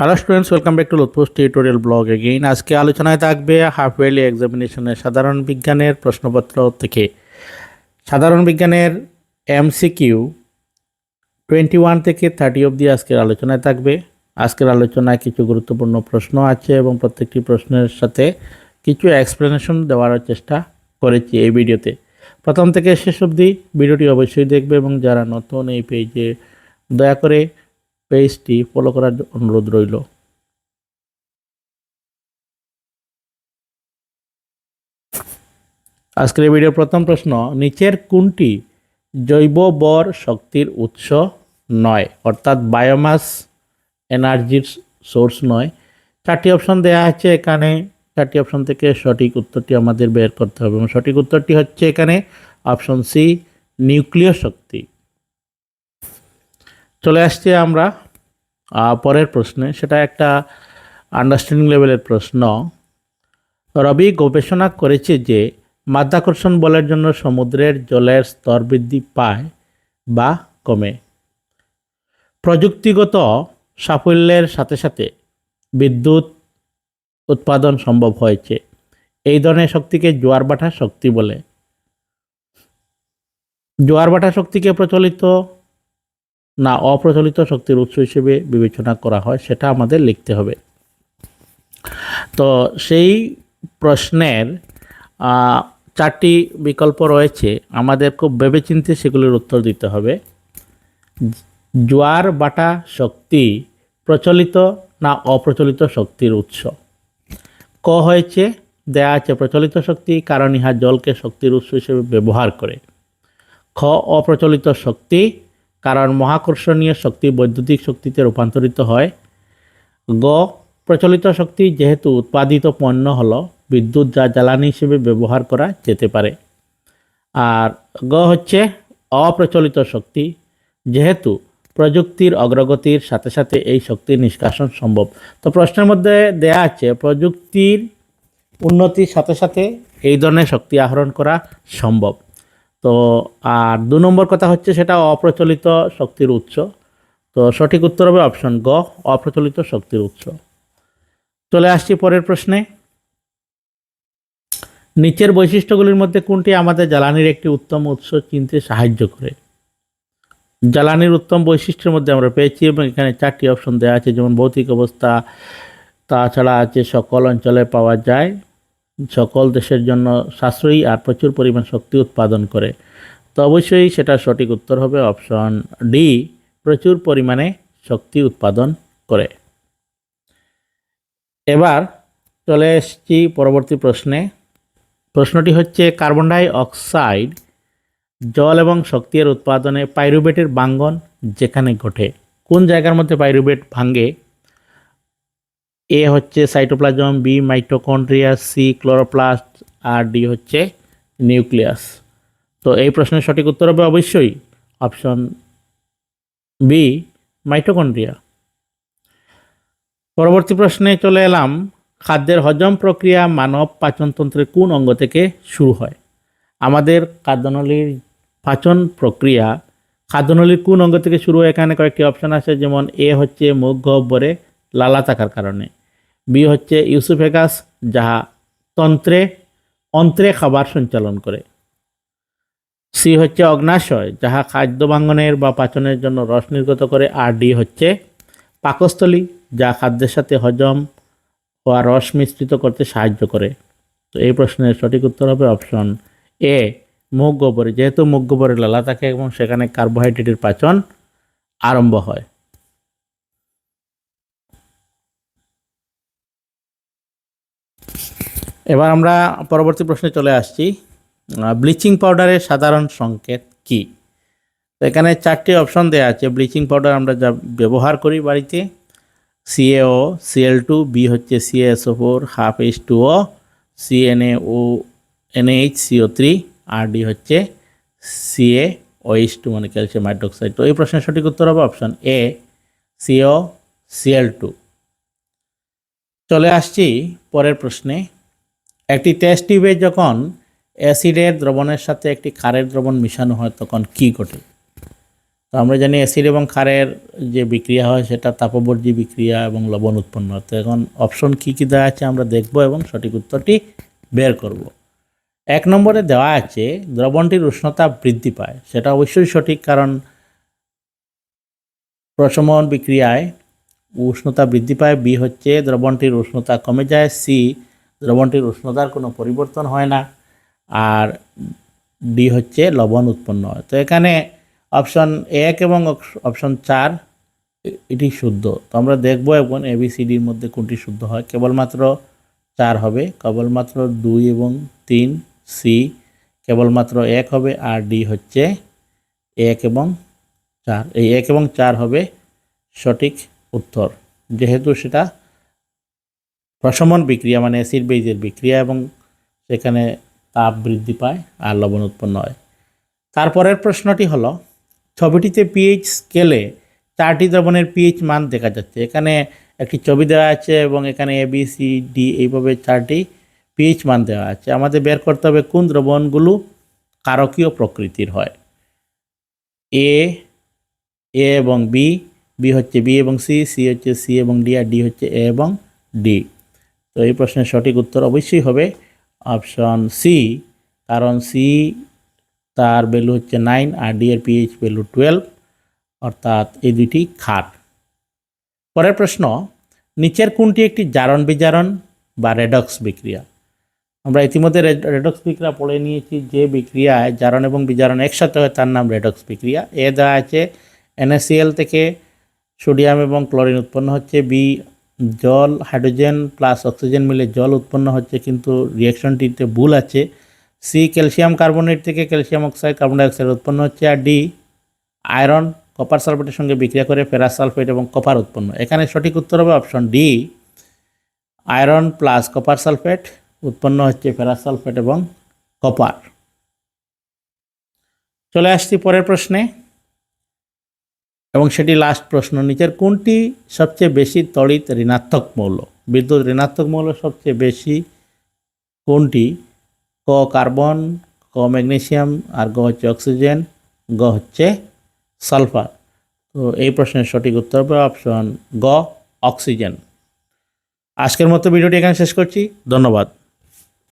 Hello students welcome back to Lutfus tutorial blog again আজকে আলোচনায় থাকবে হাফ ইয়ারলি এক্সামিনেশনের সাধারণ বিজ্ঞানের প্রশ্নপত্র থেকে। সাধারণ বিজ্ঞানের এমসিকিউ টোয়েন্টি ওয়ান থেকে থার্টি অবধি আজকের আলোচনায় থাকবে। আজকের আলোচনায় কিছু গুরুত্বপূর্ণ প্রশ্ন আছে এবং প্রত্যেকটি প্রশ্নের সাথে কিছু এক্সপ্লেনেশন দেওয়ার চেষ্টা করেছি এই ভিডিওতে। প্রথম থেকে শেষ অবধি ভিডিওটি অবশ্যই দেখবে এবং যারা নতুন এই পেজে দয়া করে পেজটি ফলো করার অনুরোধ রইল। আজকের ভিডিওর প্রথম প্রশ্ন, নিচের কোনটি জৈব বর শক্তির উৎস নয়? অর্থাৎ বায়োমাস এনার্জির সোর্স নয়। চারটি অপশন দেওয়া আছে এখানে। চারটি অপশন থেকে সঠিক উত্তরটি আমাদের বের করতে হবে এবং সঠিক উত্তরটি হচ্ছে এখানে অপশন সি নিউক্লিয় শক্তি। চলে আসছে আমরা পরের প্রশ্নে, সেটা একটা আন্ডারস্ট্যান্ডিং লেভেলের প্রশ্ন। রবি গবেষণা করেছে যে মাধ্যাকর্ষণ বলের জন্য সমুদ্রের জলের স্তর বৃদ্ধি পায় বা কমে। প্রযুক্তিগত সাফল্যের সাথে সাথে বিদ্যুৎ উৎপাদন সম্ভব হয়েছে। এই ধরনের শক্তিকে জোয়ার ভাটা শক্তি বলে। জোয়ার ভাটা শক্তিকে প্রচলিত না অপ্রচলিত শক্তির উৎস হিসেবে বিবেচনা করা হয়, সেটা আমাদের লিখতে হবে। তো সেই প্রশ্নের চারটি বিকল্প রয়েছে। আমাদের খুব ভেবেচিন্তে সেগুলির উত্তর দিতে হবে। জোয়ার বাটা শক্তি প্রচলিত না অপ্রচলিত শক্তির উৎস? ক হয়েছে, দেয়া আছে প্রচলিত শক্তি, কারণ ইহা জলকে শক্তির উৎস হিসেবে ব্যবহার করে। খ, অপ্রচলিত শক্তি কারণ মহাকর্ষণীয় শক্তি বৈদ্যুতিক শক্তিতে রূপান্তরিত হয়। গ, প্রচলিত শক্তি যেহেতু উৎপাদিত পণ্য হলো, বিদ্যুৎ যা জ্বালানি হিসেবে ব্যবহার করা যেতে পারে। আর গ হচ্ছে অপ্রচলিত শক্তি, যেহেতু প্রযুক্তির অগ্রগতির সাথে সাথে এই শক্তির নিষ্কাশন সম্ভব। তো প্রশ্নের মধ্যে দেয়া আছে, প্রযুক্তির উন্নতির সাথে সাথে এই ধরনের শক্তি আহরণ করা সম্ভব। তো, আর দু নম্বর কথা হচ্ছে সেটা অপ্রচলিত শক্তির উৎস। তো সঠিক উত্তর হবে অপশন গ, অপ্রচলিত শক্তির উৎস। চলে আসছি পরের প্রশ্নে। নিচের বৈশিষ্ট্যগুলির মধ্যে কোনটি আমাদের জ্বালানির একটি উত্তম উৎস চিনতে সাহায্য করে? জ্বালানির উত্তম বৈশিষ্ট্যের মধ্যে আমরা পেয়েছি এবং এখানে চারটি অপশন দেওয়া আছে, যেমন ভৌতিক অবস্থা, তাছাড়া আছে সকল অঞ্চলে পাওয়া যায়। সকল দেশের জন্য সাশ্রয়ী আর প্রচুর পরিমাণ শক্তি উৎপাদন করে। তো অবশ্যই সেটা সঠিক উত্তর হবে অপশন ডি, প্রচুর পরিমাণে শক্তি উৎপাদন করে। এবার চলে এসেছি পরবর্তী প্রশ্নে। প্রশ্নটি হচ্ছে, কার্বন ডাই অক্সাইড জল এবং শক্তির উৎপাদনে পাইরুবেটের বাঙ্গন যেখানে ঘটে, কোন জায়গার মধ্যে পাইরুবেট ভাঙ্গে এ হচ্ছে cytoplasm B mitochondria C chloroplast আর ডি হচ্ছে নিউক্লিয়াস তো এই প্রশ্নের সঠিক উত্তর হবে অবশ্যই অপশন বি মাইটোকন্ড্রিয়া পরবর্তী প্রশ্নে চলে এলাম, খাদ্যের হজম প্রক্রিয়া মানব পাচনতন্ত্রের কোন অঙ্গ থেকে শুরু হয়? আমাদের খাদ্যনলীর পাচন প্রক্রিয়া, খাদ্যনলীর কোন অঙ্গ থেকে শুরু হয়? এখানে কয়েকটি অপশন আছে, যেমন এ হচ্ছে মুখ, গহ্বরে লালা থাকার কারণে। বি হচ্ছে ইউসুফেগাস যাহা তন্ত্রে, অন্ত্রে খাবার সঞ্চালন করে। সি হচ্ছে অগ্নাশয়, যাহা খাদ্য ভাঙ্গনের বা পাচনের জন্য রস নির্গত করে, আর ডি হচ্ছে পাকস্থলী, যা খাদ্যের সাথে হজম হওয়া রস মিশ্রিত করতে সাহায্য করে। তো এই প্রশ্নের সঠিক উত্তর হবে অপশন এ মুখ গোবরে। যেহেতু মুখ গোবরে লালা থাকে এবং সেখানে কার্বোহাইড্রেটের পাচন আরম্ভ হয়। এবার আমরা পরবর্তী প্রশ্নে চলে আসছি ব্লিচিং পাউডারের সাধারণ সংকেত কি? তো এখানে চারটি অপশন দেওয়া আছে, ব্লিচিং পাউডার আমরা যা ব্যবহার করি বাড়িতে সিএও সিএল টু বি হচ্ছে CSO four half H two O CNA O NH CO three আর ডি হচ্ছে সিএ ওইচ টু মানে ক্যালসিয়াম হাইড্রোক্সাইড তো এই প্রশ্নের সঠিক উত্তর হবে option A CO CL two চলে আসছি পরের প্রশ্নে। একটি টেস্ট টিউবে যখন অ্যাসিডের দ্রবণের সাথে একটি ক্ষারের দ্রবণ মিশানো হয়, তখন কি ঘটে? তো আমরা জানি অ্যাসিড এবং ক্ষারের যে বিক্রিয়া হয়, সেটা তাপবর্জী বিক্রিয়া এবং লবণ উৎপন্ন হয়। তো এখন অপশন কী কী দেওয়া আছে আমরা দেখব এবং সঠিক উত্তরটি বের করব। এক নম্বরে দেওয়া আছে, দ্রবণটির উষ্ণতা বৃদ্ধি পায়। সেটা অবশ্যই সঠিক, কারণ প্রশমন বিক্রিয়ায় উষ্ণতা বৃদ্ধি পায়। বি হচ্ছে দ্রবণটির উষ্ণতা কমে যায় সি দ্রবণটির উষ্ণতার কোনো পরিবর্তন হয় না আর ডি হচ্ছে লবণ উৎপন্ন হয়। তো এখানে অপশন এক এবং অপশন চার, এটি শুদ্ধ। তো আমরা দেখব এখন এবিসিডির মধ্যে কোনটি শুদ্ধ হয়। কেবলমাত্র চার হবে। কেবলমাত্র দুই এবং তিন সি কেবলমাত্র এক হবে আর ডি হচ্ছে এক এবং চার। এই এক এবং চার হবে সঠিক উত্তর। যেহেতু সেটা প্রশমন বিক্রিয়া মানে অ্যাসিড বেজের বিক্রিয়া এবং সেখানে তাপ বৃদ্ধি পায় আর লবণ উৎপন্ন হয়। তারপরের প্রশ্নটি হলো, ছবিটিতে পিএইচ স্কেলে চারটি দ্রবণের পিএইচ মান দেখা যাচ্ছে। এখানে একটি ছবি দেওয়া আছে এবং এখানে এ বি সি ডি এইভাবে চারটি পিএইচ মান দেওয়া আছে। আমাদের বের করতে হবে কোন দ্রবণগুলো কারকীয় প্রকৃতির হয়। এ এ এবং বি বি হচ্ছে বি এবং সি সি হচ্ছে সি এবং ডি আর ডি হচ্ছে এ এবং ডি তো এই প্রশ্নের সঠিক উত্তর অবশ্যই হবে অপশন সি কারণ সি তার ভ্যালু হচ্ছে নাইন আর ডি এর পিএইচ ভ্যালু টুয়েলভ অর্থাৎ এই দুইটি খাট। পরের প্রশ্ন, নিচের কোনটি একটি জারণ বিজারণ বা রেডক্স বিক্রিয়া? আমরা ইতিমধ্যে রেডক্স বিক্রিয়া পড়ে নিয়েছি, যে বিক্রিয়ায় জারণ এবং বিজারণ একসাথে হয়, তার নাম রেডক্স বিক্রিয়া। এ দেওয়া আছে এনএসিএল থেকে সোডিয়াম এবং ক্লোরিন উৎপন্ন হচ্ছে বি জল, হাইড্রোজেন প্লাস অক্সিজেন মিলে জল উৎপন্ন হচ্ছে, কিন্তু রিয়াকশনটিতে ভুল আছে। সি ক্যালসিয়াম কার্বনেট থেকে ক্যালসিয়াম অক্সাইড কার্বন ডাইঅক্সাইড উৎপন্ন হচ্ছে, আর ডি আয়রন কপার সালফেটের সঙ্গে বিক্রিয়া করে ফেরাস সালফেট এবং কপার উৎপন্ন। এখানে সঠিক উত্তর হবে option D iron plus copper sulphate উৎপন্ন হচ্ছে ফেরাস সালফেট এবং কপার চলে আসছি পরের প্রশ্নে। এবং সেটি লাস্ট প্রশ্ন, নিচের কোনটি সবচেয়ে বেশি তড়িৎ ঋণাত্মক মৌল? বিদ্যুৎ ঋণাত্মক মৌল সবচেয়ে বেশি কোনটি? ক কার্বন, ক ম্যাগনেসিয়াম, আর গ হচ্ছে অক্সিজেন, গ হচ্ছে সালফার। তো এই প্রশ্নের সঠিক উত্তর হবে অপশন গ, অক্সিজেন। আজকের মতো ভিডিওটি এখানে শেষ করছি। ধন্যবাদ।